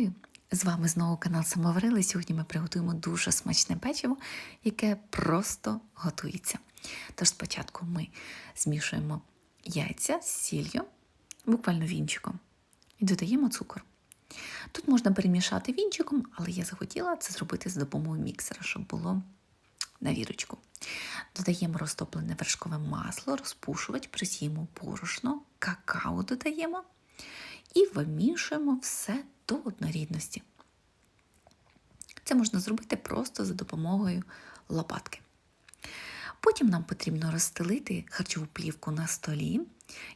Вітаю! З вами знову канал Самоварили. Сьогодні ми приготуємо дуже смачне печиво, яке просто готується. Тож спочатку ми змішуємо яйця з сіллю, буквально вінчиком, і додаємо цукор. Тут можна перемішати вінчиком, але я захотіла це зробити за допомогою міксера, щоб було на вірочку. Додаємо розтоплене вершкове масло, розпушувач, присіємо борошно, какао додаємо і вимішуємо все до однорідності. Це можна зробити просто за допомогою лопатки. Потім нам потрібно розстелити харчову плівку на столі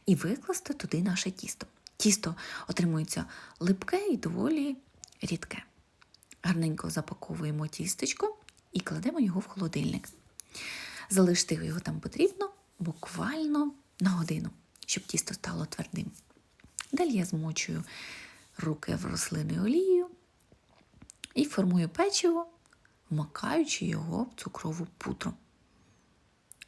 і викласти туди наше тісто. Тісто отримується липке і доволі рідке. Гарненько запаковуємо тістечко і кладемо його в холодильник. Залишити його там потрібно буквально на годину, щоб тісто стало твердим. Далі я змочую руки в рослинною олією і формую печиво, вмакаючи його в цукрову пудру.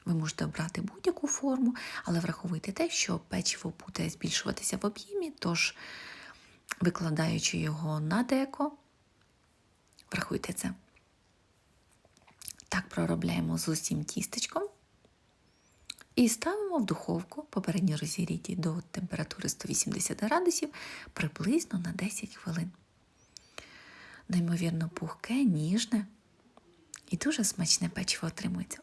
Ви можете обрати будь-яку форму, але враховуйте те, що печиво буде збільшуватися в об'ємі, тож, викладаючи його на деко, врахуйте це. Так проробляємо з усім тістечком. І ставимо в духовку, попередньо розігріті до температури 180 градусів, приблизно на 10 хвилин. Неймовірно пухке, ніжне і дуже смачне печиво отримується.